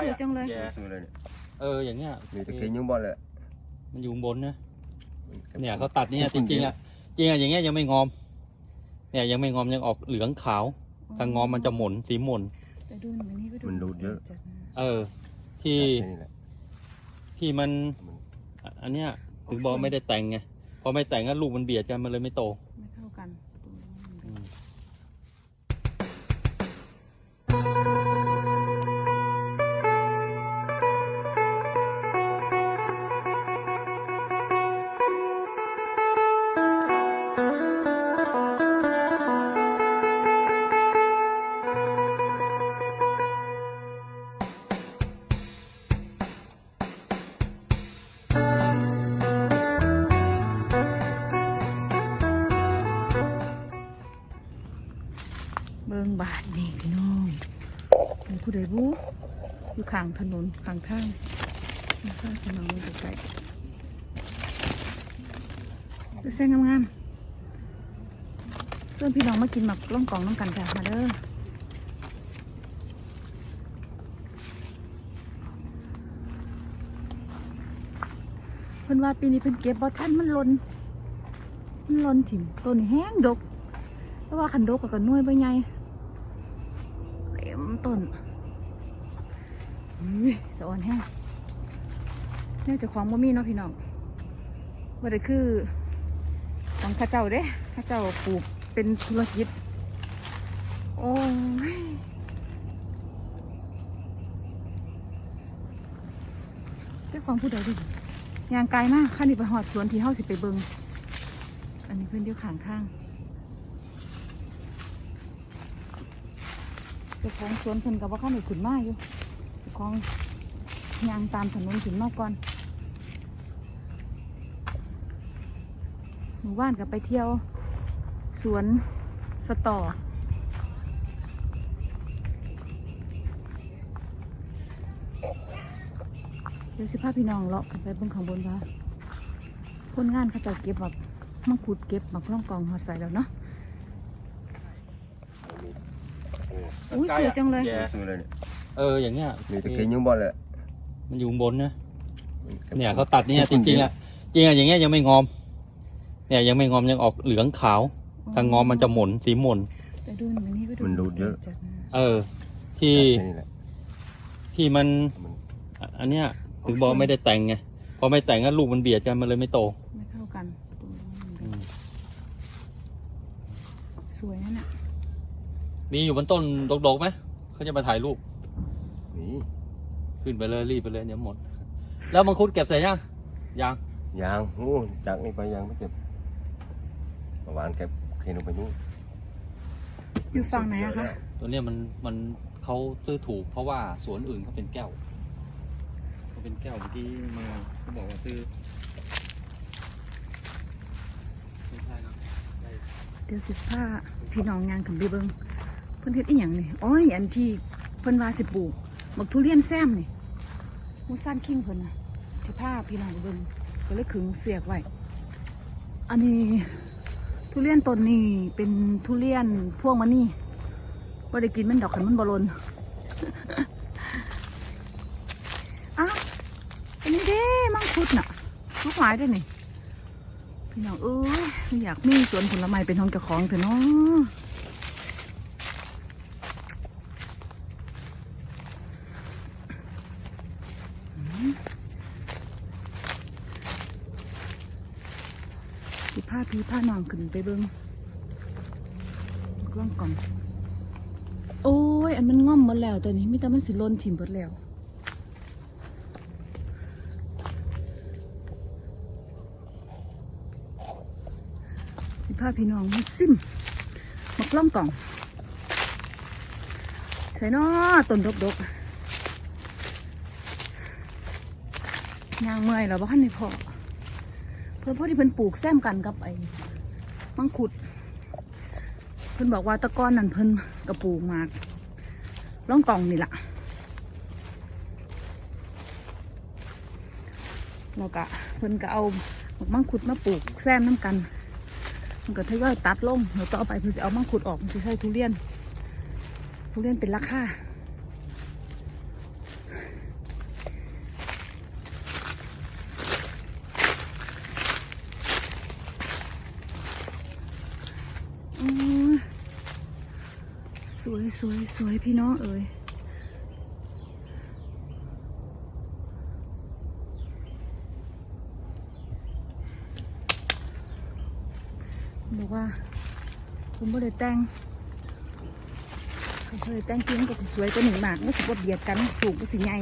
สวยจังเลยแย่สวยเลยเนี่ยเอออย่างเงี้ยมีตะเกียงยุ่งบอลเลยมันอยู่ข้างบนนะเนี่ยเขาตัดเนี่ยจริงๆอะจริงอะอย่างเงี้ยยังไม่งอม เนี่ยยังไม่งอมยังออกเหลืองขาวถ้างอมมันจะหม่นสีหม่นแต่ดูหนูนี่ก็ดูมันดูดเยอะจัดนะเออ ที่แค่นี้แหละที่มันมัน อันเนี้ยถึงบอกไม่ได้แต่งไงพอไม่แต่งก็ลูกมันเบียดกันมันเลยไม่โต รู้อยู่ข้างถนนข้างทางข้างถนนมันไกลๆจะแซงงามๆส่วนพี่น้องมากินหมักล่องกล่องน้ำกันจ้ะมาเด้อเพิ่นว่าปีนี้เพิ่นเก็บบ่ทันมันลนมันลนถิ่มต้นแห้งดกเพราะว่าขันโดกกับกันน้วยใบใหญ่เต็มต้น สะอ่อนแห้งเนี่ยเจะของบ่มีเนาะพี่น้องว่าได้คือของข้าเจ้าเด้ข้าเจ้าปลูกเป็นธุรกิจ โอ้ยเจ้าของผู้ใดดิยางไกลมากข้านี่ไปหอดสวนที่เฮาสิไปเบิงอันนี้เพื่อนเดียวขางข้างเจ้าของสวนเพิ่นกับว่าข้าหนูขึ้นมากอยู่ ของยางตามถนนขึ้นมาก่อนหมู่บ้านกับไปเที่ยว สวนสตอเดี๋ยวสิพาพี่น้องเลาะขึ้นไปเบนข้างบนว่าคนงานเขาเจะเก็บแบบมังคุดเก็บมักล่องกองหอดใส่แล้วเนาะอุ้ยสวยจังเลยแย่สวยเลย เนี่ยเอออย่างเงี้ยมีตะเกียงยุ่งบอลเลยมันอยู่ข้างบนนะเนี่ยเขาตัดเนี่ยจริงๆอะจริงอะอย่างเงี้ยยังไม่งอม เนี่ยยังไม่งอมยังออกเหลืองขาวถ้างอมมันจะหม่นสีหม่นแต่ดูหนูนี่ก็ดูมันดูดเยอะจัดนะเออ ที่แค่นี้แหละที่มันมัน อันเนี้ยถึงบอกไม่ได้แต่งไงพอไม่แต่งก็ลูกมันเบียดกันมันเลยไม่โตไม่เข้ากันอืมสวยนั่นน่ะมีอยู่บนต้นดกๆไหมเขาจะมาถ่ายรูป นี่ขึ้นไปเลยรีบไปเลยเดี๋ยวหมด แล้วมังคุดเก็บเสร็จยังยังยางโอ้จากนี้ไปยางไม่เก็บเมื่อวานเก็บเคนลงไปนู่นอยู่ฝั่งไหนอะคะตัวเนี้ยมันมันเขาซื้อถูกเพราะว่าสวนอื่นเขาเป็นแก้วเขาเป็นแก้วเมื่อกี้มาเขาบอกว่าซื้อไม่ใช่ครับได้เดี๋ยวสิผ้าพี่น้องยางขึ้นไปเบิ้งเพิ่นเฮ็ดอีหยังนี่อ๋ออันที่เพิ่นว่าสิปลูก บักทุเรียนแซมนี่มูสั้นคิงเพิ่นน่ะสิผ้าพี่น้องเบิ้งก็เลยขึงเสียกไว้อันนี้ทุเรียนต้นนี้เป็นทุเรียนพวงมันนี่ว่าได้กินมันดอกขันมันบอลนอ้าวอันนี้เด้มังคุดน่ะทุกหมายได้นี่พี่น้องเอ้ยอยากมีสวนผลไม้เป็นของเจ้าของเถอะเนาะอืมสิผ้า พี่ผ้านองขึ้นไปเบิ้งกล้องกล่องโอ้ย อันมันง่อมหมดแล้วแต่นี้มิต่มันสิล่นถิ่มหมดแล้วสิพาพี่น้องมาซิมมากล้องกล่องใส่นอต้นดกดกยางเมื่อยแล้วบ้านในพอ พื่อพอที่เพิ่นปลูกแซมกันกับไอ้มังคุด เพิ่นบอกว่าตะก้อนนั่นเพิ่นกระปลูกมากล่องกล่องนี่แหละแล้วก็เพิ่นก็เอามังคุดมาปลูกแซมน้ำกัน มันก็ทยอยตัดลงเดี๋ยวต่อไปเพื่อจะเอามังคุดออกมันจะใช้ทุเรียน ทุเรียนเป็นราคา สวยสวยพี่น้องเอ๋ยบอกว่าผมไม่ได้แต่งเคยแต่งจริงก็สิสวยกว่าหนึ่งมากไม่สิว่าเบียดกันสูงก็สิใหญ่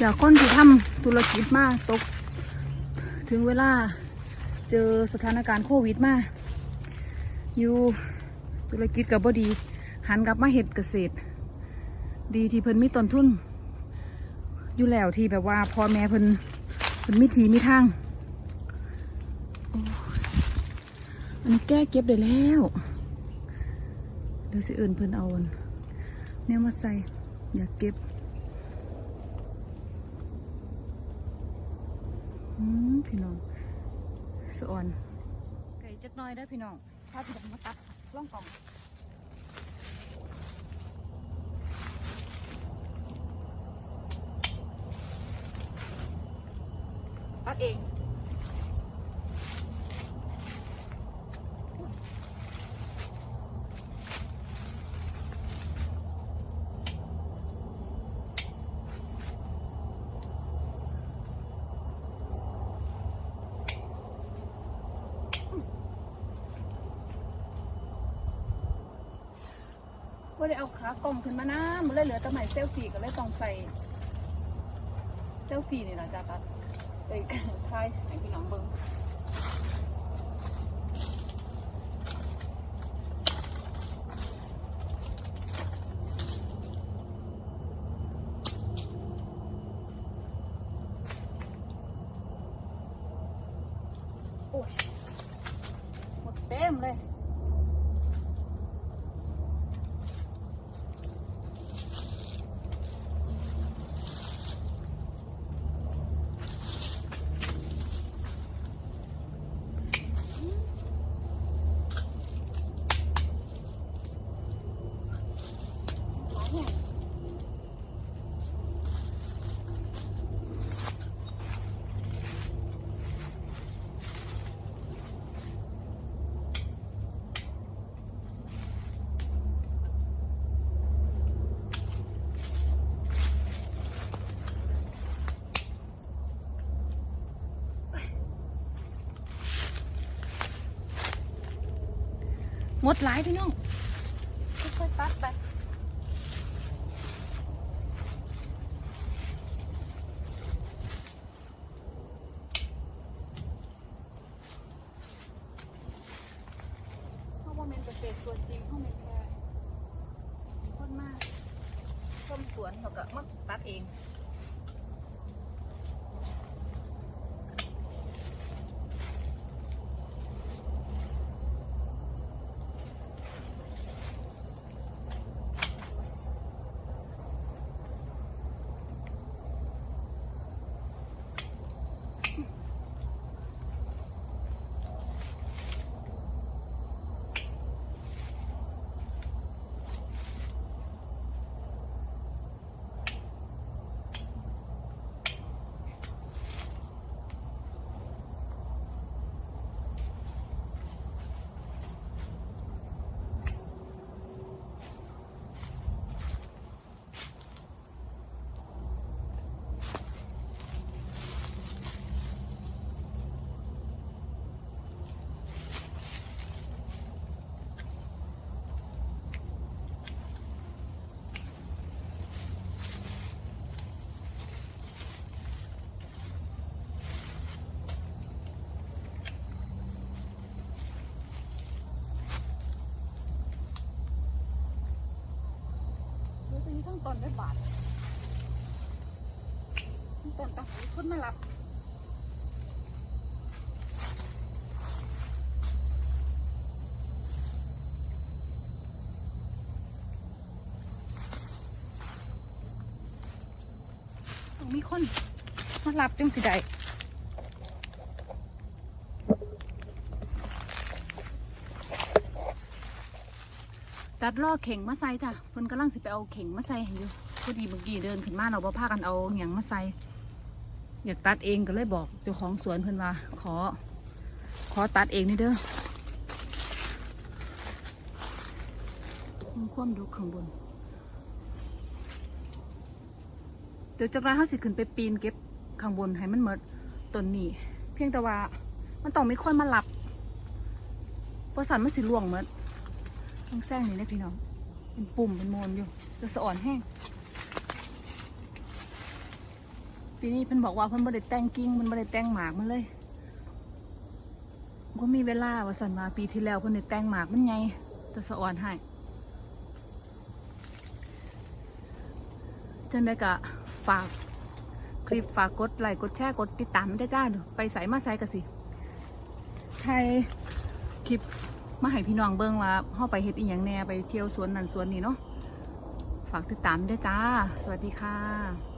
จากคนที่ทำธุรกิจมากตก ถึงเวลาเจอสถานการณ์โควิดมาก อยู่ธุรกิจกับบดี หันกลับมาเห็ดเกษตร ดีที่เพิ่นมีต้นทุน อยู่แล้วที่แบบว่าพ่อแม่เพิ่นเพิ่นมีทีมีทางโอ้ยอันนี้แก้เก็บได้แล้ว เดี๋ยวสิเอิญเพิ่นเอาอันแนวมาใส่ อยากเก็บพี่น้องสะอ่อนไก่จักน้อยได้พี่น้อง พาพี่น้อ งมาตัดล่องกล่องตัดเองก็ได้เอาขากล่องขึ้นมานะมันเลยเหลือแต่ไหมเซลฟี่ก็เลยต้องใส่เซลฟี่นี่นะจ้าตัดเอ้ยทายให้พี่ มดหลายพี่น้องค่อยๆตัดไป เพราะว่ามันเกษตรตัวจริงเขาเป็นแค่คนมากต้นสวนเขาก็มาตัดเอง เดี๋ยวจะมีทั้ง ต้นได้บาทต้นต้นต่างคนมารับมีคนมารับจังสิได้ ตัดล่อเข่งมาใส่จ้ะเพิ่นกำลังสิไปเอาเข่งมาใส่ให้อยู่พอดีเมื่อกี้เดินขึ้นมาเราบ่พากันเอาหยังมาใส่อยากตัดเองก็เลยบอกเจ้าของสวนเพิ่นว่าขอ ขอตัดเองนี่เด้อมันคว่ำดูข้างบน เดี๋ยวจากนั้นเขาสิขึ้นไปปีนเก็บข้างบนให้มันหมดต้นนี้ เพียงแต่ว่ามันต้องไม่ค่อยมาหลับเพราะสันมันสิล่วงหมด ต้องแซงนี่นะพี่น้องเป็นปุ่มเป็นโมนอยู่จะสะอ่อนแห้งปีนี้เพิ่นบอกว่าเพิ่นบ่ได้แต่งกิ่งมันบ่ได้แต่งหมากมันเลยก็มีเวลาว่าสันมาปีที่แล้วเพิ่นได้แต่งหมากมันไงจะสะอ่อนให้จังได้กะฝากคลิปฝากกดไลค์กดแชร์กดติดตามได้จ้าเด้อไปใส่มาใส่กะสิไทยคลิป มาให้พี่น้องเบิ้งว่าเฮาไปเฮ็ดอีหยังแน่ไปเที่ยวสวนนั่นสวนนี่เนาะฝากติดตามด้วยจ้า สวัสดีค่ะ